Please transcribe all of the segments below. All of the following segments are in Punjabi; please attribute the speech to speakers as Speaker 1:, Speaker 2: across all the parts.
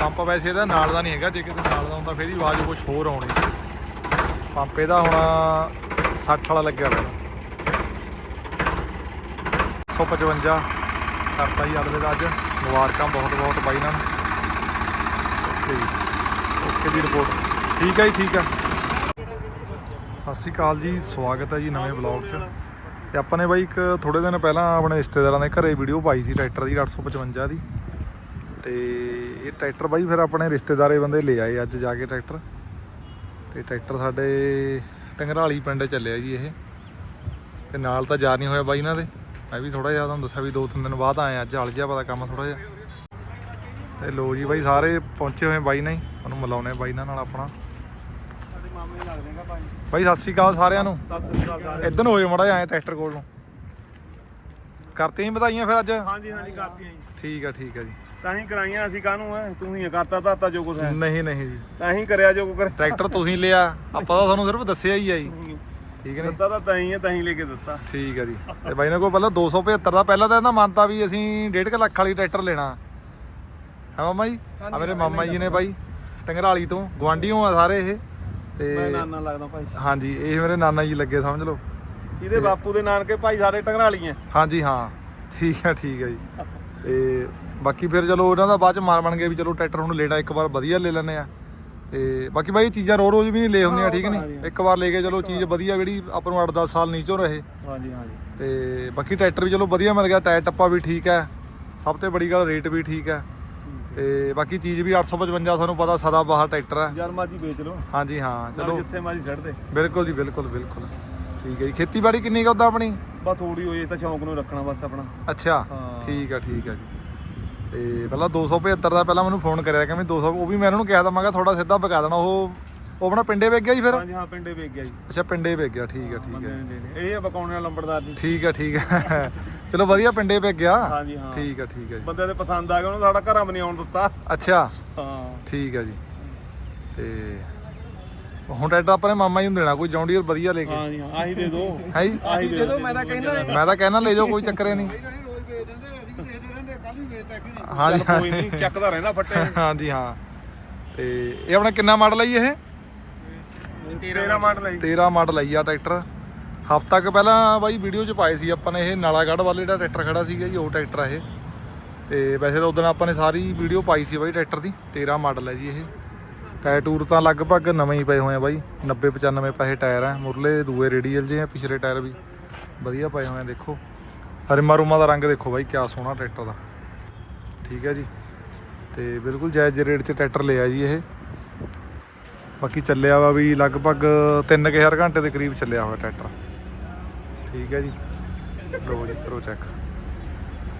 Speaker 1: ਪੰਪ ਵੈਸੇ ਇਹਦਾ ਨਾਲ ਦਾ ਨਹੀਂ ਹੈਗਾ, ਜੇ ਕਿਤੇ ਨਾਲ ਦਾ ਹੁੰਦਾ ਫਿਰ ਹੀ ਆਵਾਜ਼ ਕੁਝ ਹੋਰ ਆਉਣੀ ਪੰਪ ਇਹਦਾ ਹੁਣ 60 ਵਾਲਾ ਲੱਗਿਆ ਹੋਇਆ। 155 ਕਰਤਾ ਜੀ ਅਗਲੇ ਦਾ ਅੱਜ। ਮੁਬਾਰਕਾਂ ਬਹੁਤ ਬਹੁਤ ਬਾਈ ਨਾਲ। ਓਕੇ ਜੀ। ਓਕੇ ਦੀ ਰਿਪੋਰਟ। ਠੀਕ ਹੈ ਜੀ, ਠੀਕ ਆ। ਸਤਿ ਸ਼੍ਰੀ ਅਕਾਲ ਜੀ, ਸਵਾਗਤ ਹੈ ਜੀ ਨਵੇਂ ਵਲੌਗ 'ਚ। ਤੇ ਆਪਾਂ ਨੇ ਬਾਈ ਇੱਕ ਥੋੜੇ ਦਿਨ ਪਹਿਲਾਂ ਆਪਣੇ ਰਿਸ਼ਤੇਦਾਰਾਂ ਦੇ ਘਰੇ ਵੀਡੀਓ ਪਾਈ ਸੀ, ਟਰੈਕਟਰ ਦੀ 855 ਦੀ। ਤੇ ਇਹ ਟਰੈਕਟਰ ਬਾਈ ਫਿਰ ਆਪਣੇ ਰਿਸ਼ਤੇਦਾਰੇ ਬੰਦੇ ਲੈ ਆਏ ਅੱਜ ਜਾ ਕੇ ਟਰੈਕਟਰ। ਤੇ ਟਰੈਕਟਰ ਸਾਡੇ ਟੰਗਰਾਲੀ ਪਿੰਡ ਚੱਲਿਆ ਜੀ ਇਹ। ਤੇ ਨਾਲ ਤਾਂ ਜਾ ਨਹੀਂ ਹੋਇਆ ਬਾਈ ਇਹਨਾਂ ਦੇ। ਮੈਂ ਵੀ ਥੋੜਾ ਜਿਹਾ ਤੁਹਾਨੂੰ ਦੱਸਿਆ ਵੀ ਦੋ ਤਿੰਨ ਦਿਨ ਬਾਅਦ ਆਏ ਅੱਜ ਹਲ ਜਿਹਾ ਪਤਾ ਕੰਮ ਥੋੜਾ ਜਿਹਾ। ਤੇ ਲੋ ਜੀ ਬਾਈ ਸਾਰੇ ਪਹੁੰਚੇ ਹੋਏ ਬਾਈ ਨਾਲ ਹੀ ਉਹਨੂੰ ਮਿਲਾਉਣੇ ਬਾਈ ਨਾਲ ਨਾਲ ਆਪਣਾ।
Speaker 2: ਸਾਡੇ ਮਾਮੇ ਲੱਗਦੇਗਾ ਭਾਈ।
Speaker 1: ਬਾਈ ਸਤਿ ਸ਼੍ਰੀ ਅਕਾਲ ਸਾਰਿਆਂ ਨੂੰ।
Speaker 2: ਸਤਿ ਸ੍ਰੀ ਅਕਾਲ
Speaker 1: ਇਦਾਂ ਹੋਏ ਮੜਾ ਆਏ ਟਰੈਕਟਰ ਕੋਲ ਨੂੰ। ਕਰਤੇ ਹੀ ਵਧਾਈਆਂ ਫਿਰ ਅੱਜ?
Speaker 2: ਹਾਂਜੀ ਹਾਂਜੀ ਕਰਤੀਆਂ ਜੀ।
Speaker 1: ਠੀਕ ਆ ਠੀਕ ਆ ਜੀ।
Speaker 2: ਤਾਂ ਹੀ ਕਰਾਈਆਂ ਅਸੀਂ ਕਾਹਨੂੰ ਐ? ਤੂੰ ਹੀ ਕਰਤਾ ਤਾਂ ਤਾਂ ਜੋ ਕੁਛ ਹੈ।
Speaker 1: ਨਹੀਂ ਨਹੀਂ ਜੀ।
Speaker 2: ਤਾਂ ਹੀ ਕਰਿਆ ਜੋ ਕੁ ਕਰ
Speaker 1: ਟਰੈਕਟਰ ਤੁਸੀਂ ਲਿਆ। ਆਪਾਂ ਤਾਂ ਤੁਹਾਨੂੰ ਸਿਰਫ ਦੱਸਿਆ ਹੀ ਆ ਜੀ। ਠੀਕ ਨੀ
Speaker 2: ਦਿੱਤਾ ਤਾਂ ਤਾਂ ਹੀ ਹੈ ਤਾਂ ਹੀ ਲੈ ਕੇ ਦਿੱਤਾ।
Speaker 1: ਠੀਕ ਆ ਜੀ। ਤੇ ਬਾਈ ਨੇ ਕੋਲ ਪਹਿਲਾਂ 275 ਦਾ ਪਹਿਲਾਂ ਤਾਂ ਇਹਦਾ ਮੰਨਤਾ ਵੀ ਅਸੀਂ 1.5 ਲੱਖ ਵਾਲੀ ਟਰੈਕਟਰ ਲੈਣਾ। ਹੈ ਮਾਮਾ ਜੀ? ਆ ਮੇਰੇ ਮਾਮਾ ਜੀ ਨੇ ਬਾਈ। ਟੰਗਰਾਲੀ ਤੋਂ ਗਵਾਂਢੀਓ ਆ ਸਾਰੇ ਇਹ। ਤੇ
Speaker 2: ਮੈਂ ਨਾਨਾ ਲੱਗਦਾ ਭਾਈ।
Speaker 1: ਹਾਂਜੀ ਇਹ ਮੇਰੇ ਨਾਨਾ ਜੀ ਲੱਗੇ ਸਮਝ ਲਓ।
Speaker 2: ਇਹਦੇ ਬਾਪੂ ਦੇ ਨਾਨਕੇ ਭਾਈ ਸਾਰੇ ਟੰਗਰਾਲੀਆਂ
Speaker 1: ਹਾਂਜੀ ਹਾਂ। ਠੀਕ ਆ ਠੀਕ ਆ ਜੀ। ਤੇ ਬਾਕੀ ਫਿਰ ਚਲੋ ਉਹਨਾਂ ਦਾ ਬਾਅਦ ਚ ਮਾਰ ਬਣ ਗਏ ਵੀ ਚਲੋ ਟਰੈਕਟਰ ਹੁਣ ਲੈਣਾ ਇੱਕ ਵਾਰ ਵਧੀਆ ਲੈ ਲੈਣੇ ਆ। ਤੇ ਬਾਕੀ ਬਾਈ ਇਹ ਚੀਜ਼ਾਂ ਰੋ ਰੋਜ਼ ਵੀ ਨਹੀਂ ਲੈ ਹੁੰਦੀਆਂ ਠੀਕ ਨਹੀਂ? ਇੱਕ ਵਾਰ ਲੈ ਕੇ ਚਲੋ ਚੀਜ਼ ਵਧੀਆ ਜਿਹੜੀ ਆਪਾਂ ਨੂੰ 8-10 ਸਾਲ ਨੀਚੋਂ ਰਹੇ।
Speaker 2: ਹਾਂਜੀ ਹਾਂਜੀ।
Speaker 1: ਤੇ ਬਾਕੀ ਟਰੈਕਟਰ ਵੀ ਚਲੋ ਵਧੀਆ ਮਿਲ ਗਿਆ ਟਾਇਰ ਟੱਪਾ ਵੀ ਠੀਕ ਹੈ। ਸਭ ਤੋਂ ਬੜੀ ਗੱਲ ਰੇਟ ਵੀ ਠੀਕ ਹੈ। ਤੇ ਬਾਕੀ ਚੀਜ਼ ਵੀ 855 ਤੁਹਾਨੂੰ ਪਤਾ ਸਦਾ ਬਾਹਰ ਟਰੈਕਟਰ ਹੈ।
Speaker 2: ਜਰ ਮਾਜੀ ਵੇਚ ਲਓ।
Speaker 1: ਹਾਂਜੀ ਹਾਂ
Speaker 2: ਚਲੋ
Speaker 1: ਚਲੋ।
Speaker 2: ਜਿੱਥੇ ਮਾਜੀ ਛੱਡ ਦੇ।
Speaker 1: ਬਿਲਕੁਲ ਜੀ ਬਿਲਕੁਲ ਬਿਲਕੁਲ। ਠੀਕ ਹੈ ਜੀ। ਖੇਤੀਬਾੜੀ ਕਿੰਨੀ ਕੁ ਉਦਾਂ ਆਪਣੀ?
Speaker 2: ਬਸ ਥੋੜੀ ਹੋਈ ਇਹ ਤਾਂ ਸ਼ੌਂਕ ਨੂੰ ਰੱਖਣਾ ਬਸ ਆਪਣਾ।
Speaker 1: ਅੱਛਾ
Speaker 2: ਹਾਂ।
Speaker 1: ਠੀਕ ਆ ਠੀਕ ਆ ਜੀ। ਤੇ ਪਹਿਲਾਂ 275 ਦਾ ਪਹਿਲਾਂ ਮੈਨੂੰ ਫੋਨ ਕਰਿਆ ਕਿ ਮੈਂ 200 ਉਹ ਵੀ ਮੈਂ ਉਹਨਾਂ ਨੂੰ ਕਿਹਾ ਤਾਂ ਮੈਂ ਕਿਹਾ ਥੋੜਾ ਸਿੱਧਾ ਬਕਾ ਦੇਣਾ ਉਹ ਉਹ ਆਪਣਾ ਪਿੰਡੇ ਵੇਚ ਗਿਆ ਜੀ ਫਿਰ?
Speaker 2: ਹਾਂਜੀ ਹਾਂ ਪਿੰਡੇ ਵੇਚ ਗਿਆ ਜੀ।
Speaker 1: ਅੱਛਾ ਪਿੰਡੇ ਵੇਚ ਗਿਆ ਠੀਕ ਆ ਠੀਕ
Speaker 2: ਬੰਦੇ
Speaker 1: ਆ
Speaker 2: ਨੇ ਲੈ ਲਏ। ਇਹ ਆ ਬਕਾਉਣੇ ਵਾਲਾ ਲੰਬੜਦਾਰ ਜੀ।
Speaker 1: ਠੀਕ ਆ ਠੀਕ ਆ। ਚਲੋ ਵਧੀਆ ਪਿੰਡੇ ਵੇਚ ਗਿਆ।
Speaker 2: ਹਾਂਜੀ ਹਾਂ।
Speaker 1: ਠੀਕ ਆ ਠੀਕ ਆ ਜੀ।
Speaker 2: ਬੰਦੇ ਦੇ ਪਸੰਦ ਆ ਗਿਆ ਉਹਨੂੰ ਸਾਡਾ ਘਰਾਂ ਵੀ ਨਹੀਂ ਆਉਣ ਦਿੱਤਾ।
Speaker 1: ਅੱਛਾ।
Speaker 2: ਹਾਂ।
Speaker 1: ਠੀਕ ਆ ਜੀ। ਤੇ ਹੁਣ ਟਰੈਕਟਰ ਆਪਣੇ ਮਾਮਾ ਜੀ ਨੂੰ ਦੇਣਾ ਕੋਈ ਜੌਂਡੀਅਰ ਵਧੀਆ ਲੈ ਕੇ।
Speaker 2: ਹਾਂਜੀ ਹਾਂ ਆਹੀ ਦੇ ਦੋ।
Speaker 1: ਹੈ ਜੀ?
Speaker 2: ਆਹੀ ਦੇ ਦੋ। ਮੈਂ ਤਾਂ ਕਹਿੰਦਾ
Speaker 1: ਮੈਂ ਤਾਂ ਕਹਿਣਾ ਲੈ ਜਾਓ ਕੋਈ ਚੱਕਰ ਹੀ ਨਹੀਂ।
Speaker 2: ਰੋਜ਼ ਵੇਚ ਦਿੰਦੇ ਅਸੀਂ ਵੀ ਦੇਖਦੇ ਰਹਿੰਦੇ ਕੱਲ ਵੀ ਵੇਚਤਾ ਕਿ ਨਹੀਂ
Speaker 1: ਹਾਂਜੀ
Speaker 2: ਕੋਈ ਨਹੀਂ ਚੱਕਦਾ ਰਹਿੰਦਾ ਫੱਟੇ।
Speaker 1: ਹਾਂਜੀ ਹਾਂ। ਤੇ ਇਹ ਆਪਣਾ ਕਿੰਨਾ ਮਾਡਲ ਹੈ ਜੀ ਇਹ?
Speaker 2: 13 ਮਾਡਲ ਹੈ ਜੀ।
Speaker 1: 13 ਮਾਡਲ ਆਈ ਆ ਟਰੈਕਟਰ। ਹਫ਼ਤਾ ਕੁ ਪਹਿਲਾਂ ਬਾਈ ਵੀਡੀਓ 'ਚ ਪਾਏ ਸੀ ਆਪਾਂ ਨੇ ਇਹ ਨਾਲਾਗੜ੍ਹ ਵਾਲੇ ਜਿਹੜਾ ਟਰੈਕਟਰ ਖੜਾ ਸੀਗਾ ਜੀ ਉਹ ਟਰੈਕਟਰ ਆ ਇਹ। ਤੇ ਵੈਸੇ ਤਾਂ ਉਦੋਂ ਆਪਾਂ ਨੇ ਸਾਰੀ ਵੀਡੀਓ ਪਾਈ ਸੀ ਬਾਈ ਟਰੈਕਟਰ ਦੀ 13 ਮਾਡਲ ਹੈ ਜੀ ਇਹ। ਟਾਇਰ ਟੂਰ ਤਾਂ ਲਗਭਗ ਨਵੇਂ ਹੀ ਪਏ ਹੋਏ ਆ ਬਾਈ 90 95 ਪੈਸੇ ਟਾਇਰ ਆ, ਮੁਰਲੇ ਦੂਏ ਰੇਡੀਅਲ ਜੇ ਆ, ਪਿਛਲੇ ਟਾਇਰ ਵੀ ਵਧੀਆ ਪਏ ਹੋਏ ਆ, ਦੇਖੋ। ਹਰਿਮਾ ਰੂਮਾ ਦਾ ਰੰਗ ਦੇਖੋ ਬਾਈ, ਕਿਆ ਸੋਹਣਾ ਟਰੈਕਟਰ ਦਾ। ਠੀਕ ਹੈ ਜੀ। ਤੇ ਬਿਲਕੁਲ ਜਾਇਜ਼ ਰੇਟ 'ਚ ਟਰੈਕਟਰ ਲਿਆ ਜੀ ਇਹ। ਬਾਕੀ ਚੱਲਿਆ ਵਾ ਵੀ ਲਗਭਗ 3000 ਘੰਟੇ ਦੇ ਕਰੀਬ ਚੱਲਿਆ ਹੋਇਆ ਟਰੈਕਟਰ। ਠੀਕ ਹੈ ਜੀ। ਲੋ ਜੀ, ਕਰੋ ਚੈੱਕ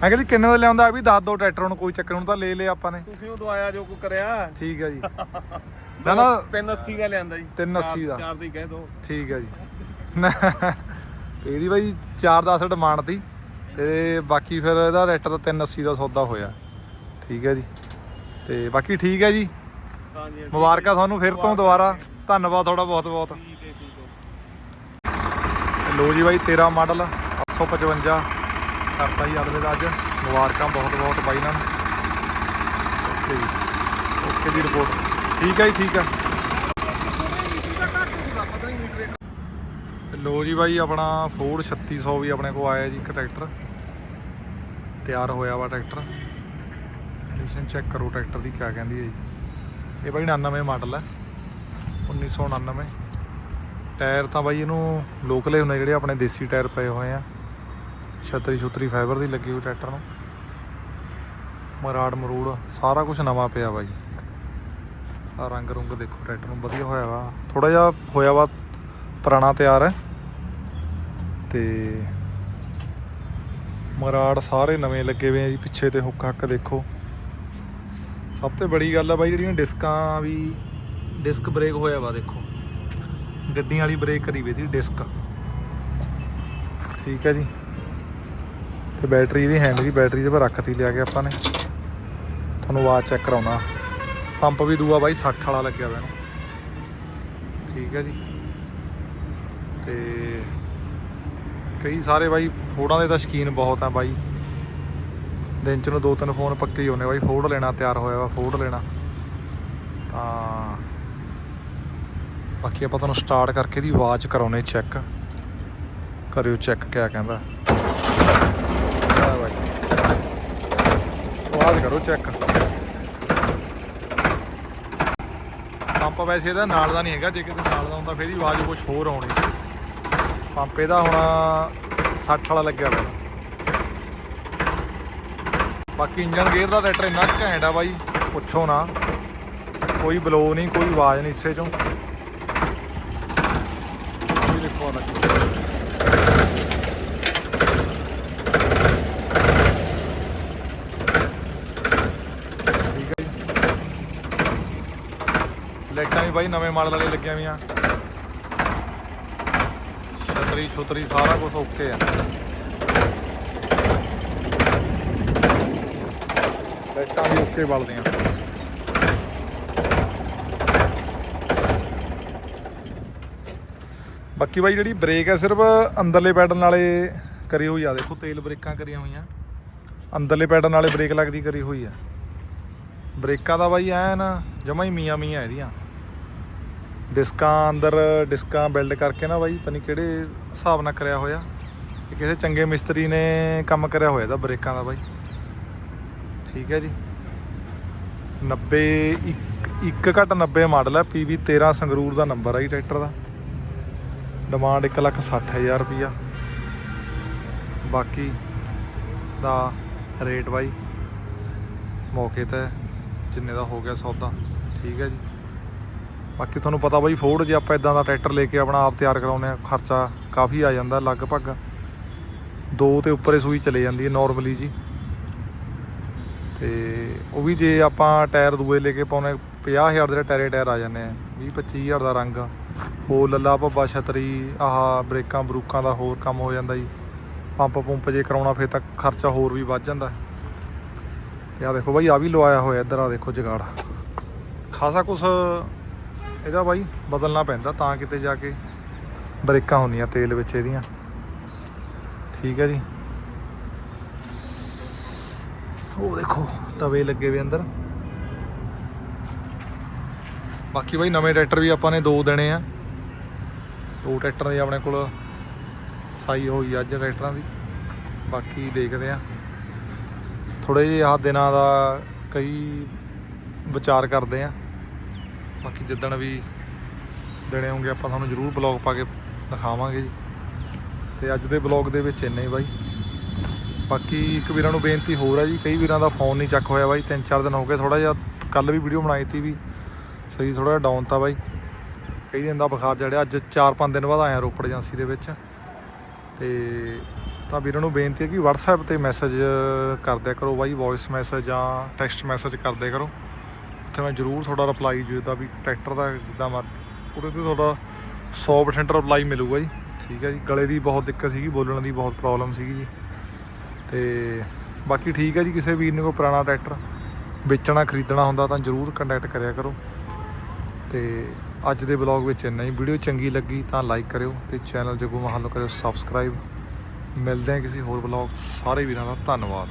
Speaker 1: ਮੈਂ ਕਹਿੰਦੀ ਕਿੰਨੇ ਦਾ ਲਿਆਉਂਦਾ? ਇਹ ਵੀ ਦੱਸ ਦੋ ਟਰੈਕਟਰ ਹੁਣ ਕੋਈ ਚੱਕਰ ਹੁਣ ਤਾਂ ਲੈ ਲਿਆ ਆਪਾਂ ਨੇ।
Speaker 2: ਤੁਸੀਂ ਉਹ ਦਵਾਇਆ ਜੋ ਕੋ ਕਰਿਆ?
Speaker 1: ਠੀਕ ਹੈ ਜੀ। ਨਾ ਨਾ
Speaker 2: 380 ਦਾ ਲਿਆਂਦਾ ਜੀ।
Speaker 1: 380 ਦਾ।
Speaker 2: ਚਾਰ ਦੀ ਕਹਿ ਦੋ।
Speaker 1: ਠੀਕ ਹੈ ਜੀ। ਇਹਦੀ ਬਾਈ 4-10 ਡਿਮਾਂਡ ਤੀ ਤੇ ਬਾਕੀ ਫਿਰ ਇਹਦਾ ਰੇਟ ਤਾਂ 380 ਦਾ ਸੌਦਾ ਹੋਇਆ। ਠੀਕ ਹੈ ਜੀ। ਤੇ ਬਾਕੀ ਠੀਕ ਹੈ ਜੀ।
Speaker 2: ਹਾਂਜੀ
Speaker 1: ਮੁਬਾਰਕਾਂ ਤੁਹਾਨੂੰ ਫਿਰ ਤੋਂ ਦੁਬਾਰਾ। ਧੰਨਵਾਦ ਤੁਹਾਡਾ ਬਹੁਤ ਬਹੁਤ।
Speaker 2: ਠੀਕ ਹੈ ਠੀਕ ਹੈ।
Speaker 1: ਲੋ ਜੀ ਬਾਈ 13 ਮਾਡਲ 855 ਕਰਤਾ ਜੀ ਅਗਲੇ ਦਾ ਅੱਜ। ਮੁਬਾਰਕਾਂ ਬਹੁਤ ਬਹੁਤ ਬਾਈ ਨਾਲ। ਓਕੇ ਜੀ। ਓਕੇ ਦੀ ਰਿਪੋਰਟ ਠੀਕ ਹੈ ਜੀ, ਠੀਕ ਹੈ। ਲੋ ਜੀ ਬਾਈ, ਆਪਣਾ ਫੋਰਡ 3600 ਵੀ ਆਪਣੇ ਕੋਲ ਆਇਆ ਜੀ ਇੱਕ ਟਰੈਕਟਰ। ਤਿਆਰ ਹੋਇਆ ਵਾ ਟਰੈਕਟਰ। ਕੰਡੀਸ਼ਨ ਚੈੱਕ ਕਰੋ ਟਰੈਕਟਰ ਦੀ ਕਿਆ ਕਹਿੰਦੀ ਹੈ ਜੀ। ਇਹ ਬਾਈ 99 ਮਾਡਲ ਹੈ। 1999 ਟਾਇਰ ਤਾਂ ਬਾਈ ਇਹਨੂੰ ਲੋਕਲੇ ਹੁੰਦੇ ਜਿਹੜੇ ਆਪਣੇ ਦੇਸੀ ਟਾਇਰ ਪਏ ਹੋਏ ਆ। ਛਤਰੀ ਛੁਤਰੀ ਫਾਈਬਰ ਦੀ ਲੱਗੀ ਹੋਈ ਟਰੈਕਟਰ ਨੂੰ। ਮਰਾੜ ਮਰੂੜ, ਸਾਰਾ ਕੁਝ ਨਵਾਂ ਪਿਆ ਬਾਈ। ਆ ਰੰਗ ਰੁੰਗ ਦੇਖੋ ਟਰੈਕਟਰ ਨੂੰ ਵਧੀਆ ਹੋਇਆ ਵਾ। ਥੋੜਾ ਜਿਹਾ ਹੋਇਆ ਵਾ ਪੁਰਾਣਾ ਤਿਆਰ। ਹੈ ਤੇ ਮਰਾੜ ਸਾਰੇ ਨਵੇਂ ਲੱਗੇ ਹੋਏ ਆ ਜੀ, ਪਿੱਛੇ ਤੇ ਹੁੱਕ ਹੱਕ ਦੇਖੋ। ਸਭ ਤੋਂ ਬੜੀ ਗੱਲ ਆ ਬਾਈ, ਜਿਹੜੀਆਂ ਡਿਸਕਾਂ ਵੀ ਡਿਸਕ ਬ੍ਰੇਕ ਹੋਇਆ ਵਾ ਦੇਖੋ। ਗੱਡੀਆਂ ਵਾਲੀ ਬ੍ਰੇਕ ਕਰੀ ਵੇ ਦੀ ਡਿਸਕ। ਠੀਕ ਹੈ ਜੀ। ਤੇ ਬੈਟਰੀ ਇਹਦੀ ਹੈਂਡ ਦੀ ਬੈਟਰੀ ਦੇ ਪਰ ਰੱਖਤੀ ਲਿਆ ਕੇ ਆਪਾਂ ਨੇ। ਤੁਹਾਨੂੰ ਆਵਾਜ਼ ਚੈੱਕ ਕਰਾਉਣਾ। ਪੰਪ ਵੀ ਦੂਆ ਬਾਈ 60 ਵਾਲਾ ਲੱਗਿਆ ਹੋਇਆ ਇਹਨੂੰ। ਠੀਕ ਹੈ ਜੀ। ਤੇ ਕਈ ਸਾਰੇ ਬਾਈ ਫੋਟਾਂ ਦੇ ਤਾਂ ਸ਼ਕੀਨ ਬਹੁਤ ਆ ਬਾਈ। ਦਿਨ ਚ ਨੂੰ ਦੋ ਤਿੰਨ ਫੋਨ ਪੱਕੇ ਹੀ ਹੋਣੇ ਬਾਈ ਫੋਟ ਲੈਣਾ, ਤਿਆਰ ਹੋਇਆ ਵਾ ਫੋਟ ਲੈਣਾ। ਤਾਂ ਬਾਕੀ ਆਪਾਂ ਤੁਹਾਨੂੰ ਸਟਾਰਟ ਕਰਕੇ ਦੀ ਆਵਾਜ਼ ਕਰਾਉਨੇ ਚੈੱਕ ਕਰਿਓ ਚੈੱਕ ਕਿਆ ਕਹਿੰਦਾ ਆ ਬਾਈ ਆਵਾਜ਼ ਕਰੋ ਚੈੱਕ ਪੰਪ ਵੈਸੇ ਇਹਦਾ ਨਾਲ ਦਾ ਨਹੀਂ ਹੈਗਾ, ਜੇ ਕਿਤੇ ਨਾਲ ਦਾ ਹੁੰਦਾ ਫਿਰ ਹੀ ਆਵਾਜ਼ ਕੁਝ ਹੋਰ ਆਉਣੀ। ਪੰਪ ਇਹਦਾ ਹੁਣ 60 ਵਾਲਾ ਲੱਗਿਆ ਹੋਇਆ। ਬਾਕੀ ਇੰਜਨ ਗੇਅਰ ਦਾ ਟਰੈਕਟਰ ਇੰਨਾ ਘੈਂਟ ਆ ਬਾਈ, ਪੁੱਛੋ ਨਾ। ਕੋਈ ਬਲੋ ਨਹੀਂ, ਕੋਈ ਆਵਾਜ਼ ਨਹੀਂ ਇਸੇ ਚੋਂ। ਆਹ ਦੇਖੋ ਆ ਲੱਗੀ। ਲਾਈਟਾਂ ਵੀ ਬਾਈ, ਨਵੇਂ ਮਾਡਲ ਵਾਲੇ ਲੱਗੀਆਂ ਹੋਈਆਂ। ਛਤਰੀ ਛੁਤਰੀ ਸਾਰਾ ਕੁਝ ਓਕੇ ਆ। ਲਾਈਟਾਂ ਵੀ ਓਕੇ ਬਲਦੀਆਂ। ਬਾਕੀ ਬਾਈ, ਜਿਹੜੀ ਬ੍ਰੇਕ ਹੈ ਸਿਰਫ ਅੰਦਰਲੇ ਪੈਡਲ ਨਾਲੇ ਕਰੀ ਹੋਈ ਆ। ਦੇਖੋ, ਤੇਲ ਬ੍ਰੇਕਾਂ ਕਰੀਆਂ ਹੋਈਆਂ। ਅੰਦਰਲੇ ਪੈਡਲ ਨਾਲੇ ਬ੍ਰੇਕ ਲੱਗਦੀ ਕਰੀ ਹੋਈ ਆ। ਬ੍ਰੇਕਾਂ ਦਾ ਬਾਈ, ਐਨ ਜਮਾ ਹੀ ਮੀਆਂ ਮੀਆਂ ਇਹਦੀਆਂ। ਡਿਸਕਾਂ ਅੰਦਰ, ਡਿਸਕਾਂ ਬਿਲਡ ਕਰਕੇ ਨਾ ਬਾਈ, ਪਤਾ ਨਹੀਂ ਕਿਹੜੇ ਹਿਸਾਬ ਨਾਲ ਕਰਿਆ ਹੋਇਆ। ਕਿਸੇ ਚੰਗੇ ਮਿਸਤਰੀ ਨੇ ਕੰਮ ਕਰਿਆ ਹੋਇਆ ਦਾ ਬ੍ਰੇਕਾਂ ਦਾ ਬਾਈ। ਠੀਕ ਹੈ ਜੀ। 90 ਇੱਕ ਇੱਕ ਘੱਟ 90 ਮਾਡਲ ਹੈ PV 13 ਸੰਗਰੂਰ ਦਾ ਨੰਬਰ ਹੈ ਜੀ ਟਰੈਕਟਰ ਦਾ। ਡਿਮਾਂਡ 160000 ਰੁਪਿਆ ਬਾਕੀ ਦਾ ਰੇਟ ਬਾਈ ਮੌਕੇ ਤੇ ਜਿੰਨੇ ਦਾ ਹੋ ਗਿਆ ਸੌਦਾ। ਠੀਕ ਹੈ ਜੀ। ਬਾਕੀ ਤੁਹਾਨੂੰ ਪਤਾ ਬਾਈ ਫੋਰਡ ਜੇ ਆਪਾਂ ਇਦਾਂ ਦਾ ਟਰੈਕਟਰ ਲੈ ਕੇ ਆਪਣਾ ਆਪ ਤਿਆਰ ਕਰਾਉਂਦੇ ਆ ਖਰਚਾ ਕਾਫੀ ਆ ਜਾਂਦਾ ਲਗਭਗ। ਦੋ ਤੇ ਉੱਪਰ ਸੂਈ ਚਲੇ ਜਾਂਦੀ ਹੈ ਨਾਰਮਲੀ ਜੀ। ਤੇ ਉਹ ਵੀ ਜੇ ਆਪਾਂ ਟਾਇਰ ਦੂਏ ਲੈ ਕੇ ਪਾਉਣੇ 50000 ਦੇ ਟਾਇਰੇ ਟਾਇਰ ਆ ਜਾਂਦੇ ਆ 20 25000 ਦਾ ਰੰਗ। ਹੋਰ ਲੱਲਾ ਭੱਬਾ ਛਤਰੀ, ਆਹ ਬ੍ਰੇਕਾਂ ਬਰੂਕਾਂ ਦਾ ਹੋਰ ਕੰਮ ਹੋ ਜਾਂਦਾ ਜੀ। ਪੰਪ ਪੰਪ ਜੇ ਕਰਾਉਣਾ ਫਿਰ ਤਾਂ ਖਰਚਾ ਹੋਰ ਵੀ ਵੱਧ ਜਾਂਦਾ। ਤੇ ਆ ਦੇਖੋ ਬਾਈ ਆ ਵੀ ਲਵਾਇਆ ਹੋਇਆ ਇੱਧਰ ਆ ਦੇਖੋ ਜਗਾੜ। ਖਾਸਾ ਕੁਛ ਇਹਦਾ ਬਾਈ ਬਦਲਣਾ ਪੈਂਦਾ ਤਾਂ ਕਿਤੇ ਜਾ ਕੇ ਬ੍ਰੇਕਾਂ ਹੁੰਦੀਆਂ ਤੇਲ ਵਿੱਚ ਇਹਦੀਆਂ। ਠੀਕ ਹੈ ਜੀ। ਉਹ ਦੇਖੋ, ਤਵੇ ਲੱਗੇ ਵੇ ਅੰਦਰ। ਬਾਕੀ ਬਾਈ ਨਵੇਂ ਟਰੈਕਟਰ ਵੀ ਆਪਾਂ ਨੇ ਦੋ ਦੇਣੇ ਆ। ਦੋ ਟਰੈਕਟਰ ਦੀ ਆਪਣੇ ਕੋਲ ਸਾਈ ਹੋਈ ਅੱਜ ਟਰੈਕਟਰਾਂ ਦੀ। ਬਾਕੀ ਦੇਖਦੇ ਆ। ਥੋੜੇ ਜਿਹੇ ਆਹ ਦਿਨਾਂ ਦਾ ਕਈ ਵਿਚਾਰ ਕਰਦੇ ਆ। ਬਾਕੀ ਜਿੱਦਣ ਵੀ ਦੇਣੇ ਹੋਣਗੇ ਆਪਾਂ ਤੁਹਾਨੂੰ ਜ਼ਰੂਰ ਬਲੌਗ ਪਾ ਕੇ ਦਿਖਾਵਾਂਗੇ ਜੀ। ਤੇ ਅੱਜ ਦੇ ਬਲੌਗ ਦੇ ਵਿੱਚ ਇੰਨਾ ਹੀ ਬਾਈ। ਬਾਕੀ ਇੱਕ ਵੀਰਾਂ ਨੂੰ ਬੇਨਤੀ ਹੋਰ ਹੈ ਜੀ, ਕਈ ਵੀਰਾਂ ਦਾ ਫੋਨ ਨਹੀਂ ਚੱਕ ਹੋਇਆ ਬਾਈ। ਤਿੰਨ ਚਾਰ ਦਿਨ ਹੋ ਗਏ ਥੋੜਾ ਜਿਹਾ ਕੱਲ ਵੀ ਵੀਡੀਓ ਬਣਾਈ ਤੀ ਵੀ। ਸਹੀ ਥੋੜਾ ਜਿਹਾ ਡਾਊਨ ਤਾਂ ਬਾਈ। ਕਈ ਦਿਨ ਦਾ ਬੁਖਾਰ ਚੜਿਆ ਅੱਜ 4-5 ਦਿਨ ਬਾਅਦ ਆਇਆ ਰੋਪੜ ਏਜੰਸੀ ਦੇ ਵਿੱਚ। ਤੇ ਤਾਂ ਵੀਰਾਂ ਨੂੰ ਬੇਨਤੀ ਹੈ ਕਿ WhatsApp ਤੇ ਮੈਸੇਜ ਕਰ ਕਰੋ ਬਾਈ ਵੌਇਸ ਮੈਸੇਜ ਜਾਂ ਟੈਕਸਟ ਮੈਸੇਜ ਕਰ ਕਰੋ। ਉੱਥੇ ਮੈਂ ਜ਼ਰੂਰ ਤੁਹਾਡਾ ਰਿਪਲਾਈ ਜਿੱਦਾਂ ਵੀ ਟਰੈਕਟਰ ਦਾ, ਜਿੱਦਾਂ ਮਰ, ਉਹਦੇ ਤੇ ਤੁਹਾਡਾ 100% ਰਿਪਲਾਈ ਮਿਲੂਗਾ ਜੀ। ਠੀਕ ਹੈ ਜੀ। ਗਲੇ ਦੀ ਬਹੁਤ ਦਿੱਕਤ ਸੀਗੀ, ਬੋਲਣ ਦੀ ਬਹੁਤ ਪ੍ਰੋਬਲਮ ਸੀਗੀ ਜੀ। ਤੇ ਬਾਕੀ ਠੀਕ ਹੈ ਜੀ, ਕਿਸੇ ਵੀਰ ਨੇ ਕੋਈ ਪੁਰਾਣਾ ਟਰੈਕਟਰ ਵੇਚਣਾ, ਖਰੀਦਣਾ ਹੁੰਦਾ ਤਾਂ ਜ਼ਰੂਰ ਕੰਟੈਕਟ ਕਰਿਆ ਕਰੋ। ਤੇ ਅੱਜ ਦੇ ਬਲੌਗ ਵਿੱਚ ਇੰਨਾ ਹੀ। ਵੀਡੀਓ ਚੰਗੀ ਲੱਗੀ ਤਾਂ ਲਾਈਕ ਕਰਿਓ ਤੇ ਚੈਨਲ ਜਗੂ ਮਹਾਲੋ ਕਰਿਓ ਸਬਸਕ੍ਰਾਈਬ ਮਿਲਦੇ ਹਾਂ ਕਿਸੇ ਹੋਰ ਬਲੌਗ ਸਾਰੇ ਵੀਰਾਂ ਦਾ ਧੰਨਵਾਦ।